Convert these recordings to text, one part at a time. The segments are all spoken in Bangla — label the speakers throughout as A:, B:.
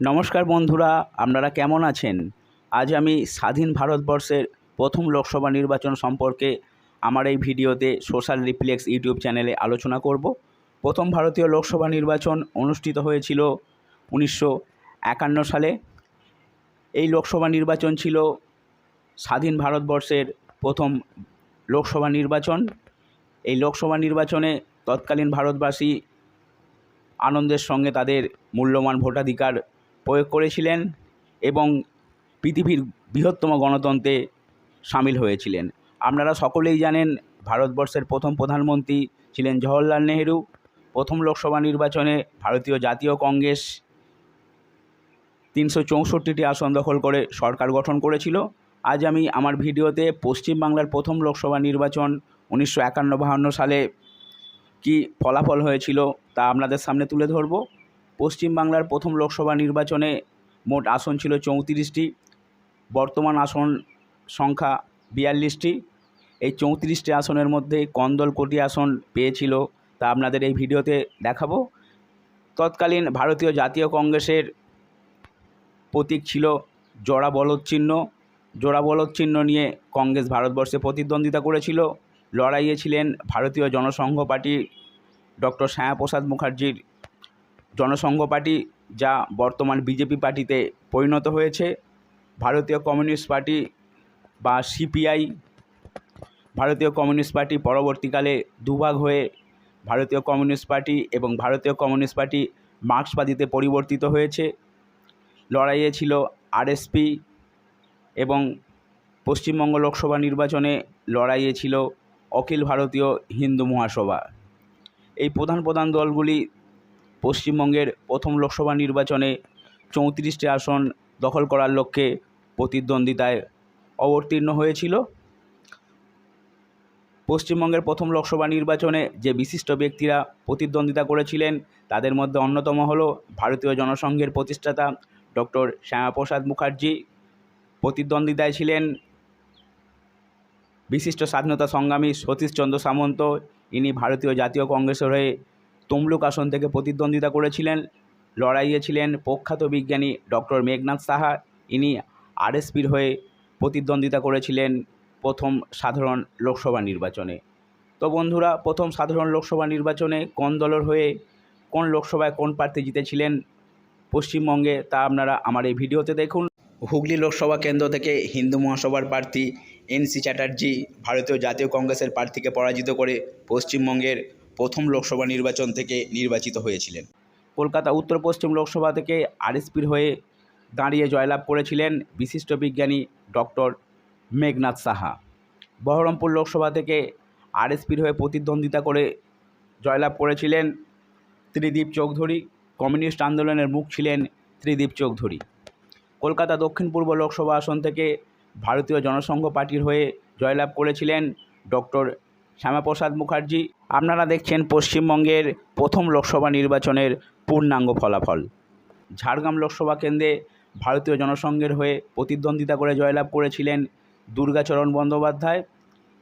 A: নমস্কার বন্ধুরা, আপনারা কেমন আছেন? আজ আমি স্বাধীন ভারতবর্ষের প্রথম লোকসভা নির্বাচন সম্পর্কে আমার এই ভিডিওতে সোশ্যাল রিফ্লেক্স ইউটিউব চ্যানেলে আলোচনা করব। প্রথম ভারতীয় লোকসভা নির্বাচন অনুষ্ঠিত হয়েছিল উনিশশো একান্ন সালে। এই লোকসভা নির্বাচন ছিল স্বাধীন ভারতবর্ষের প্রথম লোকসভা নির্বাচন। এই লোকসভা নির্বাচনে তৎকালীন ভারতবাসী আনন্দের সঙ্গে তাদের মূল্যবান ভোটাধিকার প্রয়োগ করেছিলেন এবং পৃথিবীর বৃহত্তম গণতন্ত্রে সামিল হয়েছিলেন। আপনারা সকলেই জানেন ভারতবর্ষের প্রথম প্রধানমন্ত্রী ছিলেন জওহরলাল নেহেরু। প্রথম লোকসভা নির্বাচনে ভারতীয় জাতীয় কংগ্রেস তিনশো চৌষট্টিটি আসন দখল করে সরকার গঠন করেছিল। আজ আমি আমার ভিডিওতে পশ্চিমবাংলার প্রথম লোকসভা নির্বাচন উনিশশো একান্ন বাহান্ন সালে কি ফলাফল হয়েছিল তা আপনাদের সামনে তুলে ধরব। পশ্চিমবাংলার প্রথম লোকসভা নির্বাচনে মোট আসন ছিল চৌত্রিশটি। বর্তমান আসন সংখ্যা বিয়াল্লিশটি। এই চৌত্রিশটি আসনের মধ্যে কন্দল কোটি আসন পেয়েছিল তা আপনাদের এই ভিডিওতে দেখাবো। তৎকালীন ভারতীয় জাতীয় কংগ্রেসের প্রতীক ছিল জোড়া বলদ চিহ্ন। জোড়া বলদ চিহ্ন নিয়ে কংগ্রেস ভারতবর্ষে প্রতিদ্বন্দ্বিতা করেছিল। লড়াইয়ে ছিলেন ভারতীয় জনসংঘ পার্টি ডক্টর শ্যামাপ্রসাদ মুখার্জির জনসংঘ পার্টি যা বর্তমান বিজেপি পার্টিতে পরিণত হয়েছে, ভারতীয় কমিউনিস্ট পার্টি বা সিপিআই, ভারতীয় কমিউনিস্ট পার্টি পরবর্তীকালে দুভাগ হয়ে ভারতীয় কমিউনিস্ট পার্টি এবং ভারতীয় কমিউনিস্ট পার্টি মার্ক্সবাদীতে পরিবর্তিত হয়েছে। লড়াইয়ে ছিল আরএসপি এবং পশ্চিমবঙ্গ লোকসভা নির্বাচনে লড়াইয়ে ছিল অখিল ভারতীয় হিন্দু মহাসভা। এই প্রধান প্রধান দলগুলি পশ্চিমবঙ্গের প্রথম লোকসভা নির্বাচনে চৌত্রিশটি আসন দখল করার লক্ষ্যে প্রতিদ্বন্দ্বিতায় অবতীর্ণ হয়েছিল। পশ্চিমবঙ্গের প্রথম লোকসভা নির্বাচনে যে বিশিষ্ট ব্যক্তিরা প্রতিদ্বন্দ্বিতা করেছিলেন, তাদের মধ্যে অন্যতম হল ভারতীয় জনসংঘের প্রতিষ্ঠাতা ডক্টর শ্যামাপ্রসাদ মুখার্জি। প্রতিদ্বন্দ্বিতায় ছিলেন বিশিষ্ট স্বাধীনতা সংগ্রামী সতীশচন্দ্র সামন্ত। ইনি ভারতীয় জাতীয় কংগ্রেসের হয়ে তমলুক আসন থেকে প্রতিদ্বন্দ্বিতা করেছিলেন, লড়াইয়ে ছিলেন প্রখ্যাত বিজ্ঞানী ডক্টর মেঘনাথ সাহা। ইনি আরএসপির হয়ে প্রতিদ্বন্দ্বিতা করেছিলেন প্রথম সাধারণ লোকসভা নির্বাচনে। তো বন্ধুরা, প্রথম সাধারণ লোকসভা নির্বাচনে কোন দলের হয়ে কোন লোকসভায় কোন প্রার্থী জিতেছিলেন পশ্চিমবঙ্গে তা আপনারা আমার এই ভিডিওতে দেখুন। হুগলি লোকসভা কেন্দ্র থেকে হিন্দু মহাসভার প্রার্থী এনসি চ্যাটার্জি, ভারতীয় জাতীয় কংগ্রেসের প্রার্থীকে পরাজিত করে পশ্চিমবঙ্গের প্রথম লোকসভা নির্বাচন থেকে নির্বাচিত হয়েছিলেন। কলকাতা উত্তর পশ্চিম লোকসভা থেকে আরএসপির হয়ে দাঁড়িয়ে জয়লাভ করেছিলেন বিশিষ্ট বিজ্ঞানী ডক্টর মেঘনাথ সাহা। বহরমপুর লোকসভা থেকে আরএসপির হয়ে প্রতিদ্বন্দ্বিতা করে জয়লাভ করেছিলেন ত্রিদীপ চৌধুরী। কমিউনিস্ট আন্দোলনের মুখ ছিলেন ত্রিদীপ চৌধুরী। কলকাতা দক্ষিণ পূর্ব লোকসভা আসন থেকে ভারতীয় জনসংঘ পার্টির হয়ে জয়লাভ করেছিলেন ডক্টর শ্যামাপ্রসাদ মুখার্জি, আপনারা দেখছেন পশ্চিমবঙ্গের প্রথম লোকসভা নির্বাচনের পূর্ণাঙ্গ ফলাফল। ঝাড়গ্রাম লোকসভা কেন্দ্রে ভারতীয় জনসংঘের হয়ে প্রতিদ্বন্দ্বিতা করে জয়লাভ করেছিলেন দুর্গাচরণ বন্দ্যোপাধ্যায়।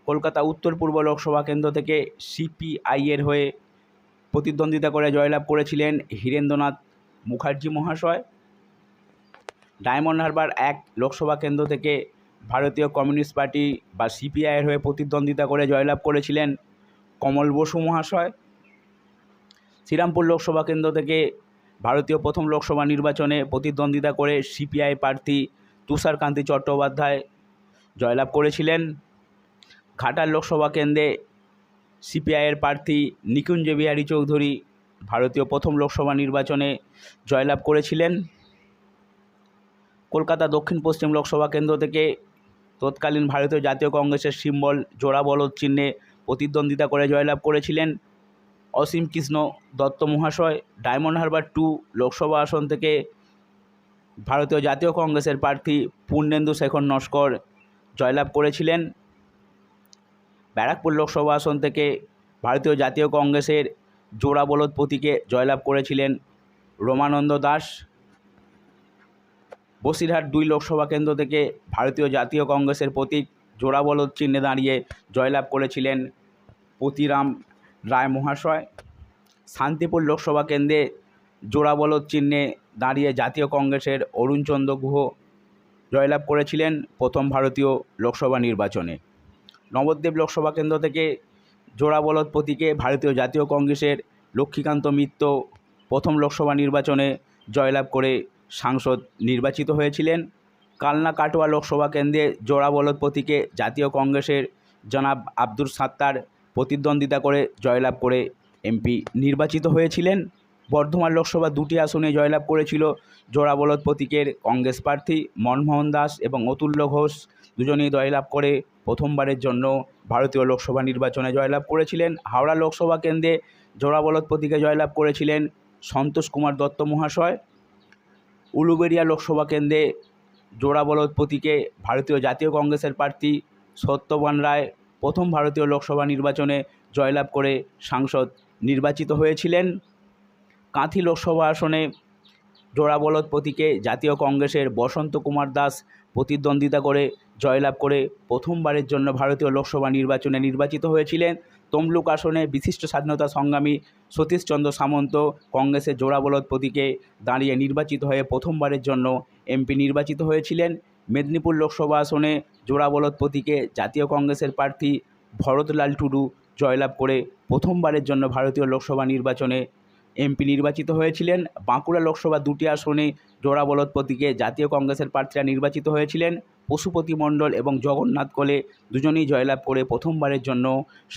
A: কলকাতা উত্তর পূর্ব লোকসভা কেন্দ্র থেকে সিপিআইয়ের হয়ে প্রতিদ্বন্দ্বিতা করে জয়লাভ করেছিলেন হীরেন্দ্রনাথ মুখার্জি মহাশয়। ডায়মন্ড হারবার এক লোকসভা কেন্দ্র থেকে ভারতীয় কমিউনিস্ট পার্টি বা সিপিআইয়ের হয়ে প্রতিদ্বন্দ্বিতা করে জয়লাভ করেছিলেন কমল বসু মহাশয়। শ্রীরামপুর লোকসভা কেন্দ্র থেকে ভারতীয় প্রথম লোকসভা নির্বাচনে প্রতিদ্বন্দ্বিতা করে সিপিআই প্রার্থী তুষারকান্তি চট্টোপাধ্যায় জয়লাভ করেছিলেন। ঘাটাল লোকসভা কেন্দ্রে সিপিআইয়ের প্রার্থী নিকুঞ্জ বিহারী চৌধুরী ভারতীয় প্রথম লোকসভা নির্বাচনে জয়লাভ করেছিলেন। কলকাতা দক্ষিণ পশ্চিম লোকসভা কেন্দ্র থেকে তৎকালীন ভারতীয় জাতীয় কংগ্রেসের সিম্বল জোড়া বলদ চিহ্নে প্রতিদ্বন্দ্বিতা করে জয়লাভ করেছিলেন অসীম কৃষ্ণ দত্ত মহাশয়। ডায়মন্ড হারবার টু লোকসভা আসন থেকে ভারতীয় জাতীয় কংগ্রেসের প্রার্থী পূর্ণেন্দু শেখর নস্কর জয়লাভ করেছিলেন। ব্যারাকপুর লোকসভা আসন থেকে ভারতীয় জাতীয় কংগ্রেসের জোড়া বলদ প্রতীকে জয়লাভ করেছিলেন রোমানন্দ দাস। বসিরহাট দুই লোকসভা কেন্দ্র থেকে ভারতীয় জাতীয় কংগ্রেসের প্রতীক জোড়া বলদ চিহ্নে দাঁড়িয়ে জয়লাভ করেছিলেন পতিরাম রায় মহাশয় শান্তিপুর লোকসভা কেন্দ্রে জোড়া বলদ চিহ্নে দাঁড়িয়ে জাতীয় কংগ্রেসের অরুণচন্দ্র গুহ জয়লাভ করেছিলেন প্রথম ভারতীয় লোকসভা নির্বাচনে। নবদ্বীপ লোকসভা কেন্দ্র থেকে জোড়াবলদ প্রতীকে ভারতীয় জাতীয় কংগ্রেসের লক্ষ্মীকান্ত মিত্র প্রথম লোকসভা নির্বাচনে জয়লাভ করে সাংসদ নির্বাচিত হয়েছিলেন। কালনা কাটোয়া লোকসভা কেন্দ্রে জোড়াবলদ প্রতীকে জাতীয় কংগ্রেসের জনাব আব্দুল সাত্তার প্রতিদ্বন্দ্বিতা করে জয়লাভ করে এমপি নির্বাচিত হয়েছিলেন। বর্ধমান লোকসভা দুটি আসনে জয়লাভ করেছিল জোড়াবলদ প্রতীকের কংগ্রেস প্রার্থী মনমোহন দাস এবং অতুল্য ঘোষ। দুজনেই জয়লাভ করে প্রথমবারের জন্য ভারতীয় লোকসভা নির্বাচনে জয়লাভ করেছিলেন। হাওড়া লোকসভা কেন্দ্রে জোড়াবলদ প্রতীকে জয়লাভ করেছিলেন সন্তোষ কুমার দত্ত মহাশয়। উলুবেড়িয়া লোকসভা কেন্দ্রে জোড়াবলদ প্রতীকে ভারতীয় জাতীয় কংগ্রেসের প্রার্থী সত্যবান রায় প্রথম ভারতীয় লোকসভা নির্বাচনে জয়লাভ করে সাংসদ নির্বাচিত হয়েছিলেন। কাঁথি লোকসভা আসনে জোড়াবলদ প্রতীকে জাতীয় কংগ্রেসের বসন্ত কুমার দাস প্রতিদ্বন্দ্বিতা করে জয়লাভ করে প্রথমবারের জন্য ভারতীয় লোকসভা নির্বাচনে নির্বাচিত হয়েছিলেন। তমলুক আসনে বিশিষ্ট স্বাধীনতা সংগ্রামী সতীশচন্দ্র সামন্ত কংগ্রেসের জোড়াবলদ প্রতীকে দাঁড়িয়ে নির্বাচিত হয়ে প্রথমবারের জন্য এমপি নির্বাচিত হয়েছিলেন। মেদিনীপুর লোকসভা আসনে জোড়াবলদ প্রতীকে জাতীয় কংগ্রেসের প্রার্থী ভরতলাল টুডু জয়লাভ করে প্রথমবারের জন্য ভারতীয় লোকসভা নির্বাচনে এমপি নির্বাচিত হয়েছিলেন। বাঁকুড়া লোকসভা দুটি আসনে জোড়াবলদ প্রতীকে জাতীয় কংগ্রেসের প্রার্থীরা নির্বাচিত হয়েছিলেন। পশুপতি মণ্ডল এবং জগন্নাথ কোলে দুজনেই জয়লাভ করে প্রথমবারের জন্য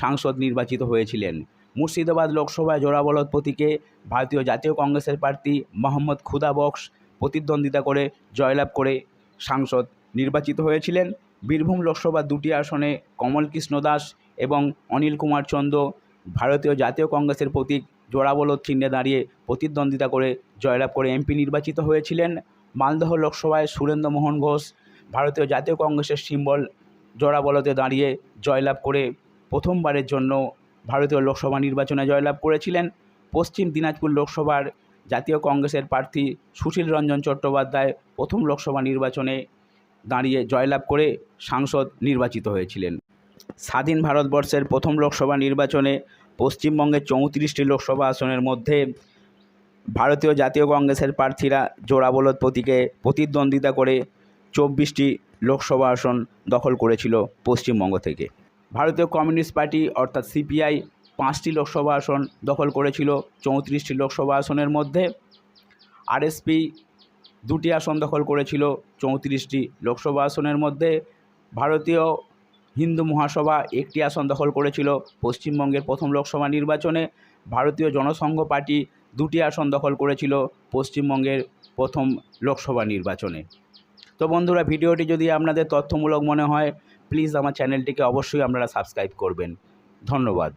A: সাংসদ নির্বাচিত হয়েছিলেন। মুর্শিদাবাদ লোকসভায় জোড়াবলদ প্রতীকে ভারতীয় জাতীয় কংগ্রেসের প্রার্থী মোহাম্মদ খুদা বক্স প্রতিদ্বন্দ্বিতা করে জয়লাভ করে সাংসদ নির্বাচিত হয়েছিলেন। বীরভূম লোকসভা দুটি আসনে কমল কৃষ্ণ দাস এবং অনিল কুমার চন্দ্র ভারতীয় জাতীয় কংগ্রেসের প্রতীক জোড়াবলদ চিহ্নে দাঁড়িয়ে প্রতিদ্বন্দ্বিতা করে জয়লাভ করে এমপি নির্বাচিত হয়েছিলেন মালদহ লোকসভায় সুরেন্দ্র মোহন ঘোষ। ভারতীয় জাতীয় কংগ্রেসের সিম্বল জোড়াবলতে দাঁড়িয়ে জয়লাভ করে প্রথমবারের জন্য ভারতীয় লোকসভা নির্বাচনে জয়লাভ করেছিলেন। পশ্চিম দিনাজপুর লোকসভার জাতীয় কংগ্রেসের প্রার্থী সুশীল রঞ্জন চট্টোপাধ্যায় প্রথম লোকসভা নির্বাচনে দাঁড়িয়ে জয়লাভ করে সাংসদ নির্বাচিত হয়েছিলেন। স্বাধীন ভারতবর্ষের প্রথম লোকসভা নির্বাচনে পশ্চিমবঙ্গের চৌত্রিশটি লোকসভা আসনের মধ্যে ভারতীয় জাতীয় কংগ্রেসের প্রার্থীরা জোড়াবলদ প্রতীকে প্রতিদ্বন্দ্বিতা করে চব্বিশটি লোকসভা আসন দখল করেছিল পশ্চিমবঙ্গ থেকে। ভারতীয় কমিউনিস্ট পার্টি অর্থাৎ সিপিআই পাঁচটি লোকসভা আসন দখল করেছিল চৌত্রিশটি লোকসভা আসনের মধ্যে। আরএসপি দুটি আসন দখল করেছিল চৌত্রিশটি লোকসভা আসনের মধ্যে। ভারতীয় হিন্দু মহাসভা একটি আসন দখল করেছিল। পশ্চিমবঙ্গের প্রথম লোকসভা নির্বাচনে ভারতীয় জনসংঘ পার্টি দুটি আসন দখল করেছিল পশ্চিমবঙ্গের প্রথম লোকসভা নির্বাচনে। তো বন্ধুরা, ভিডিওটি যদি আপনাদের তথ্যমূলক মনে হয় প্লিজ আমার চ্যানেলটিকে অবশ্যই আপনারা সাবস্ক্রাইব করবেন। ধন্যবাদ।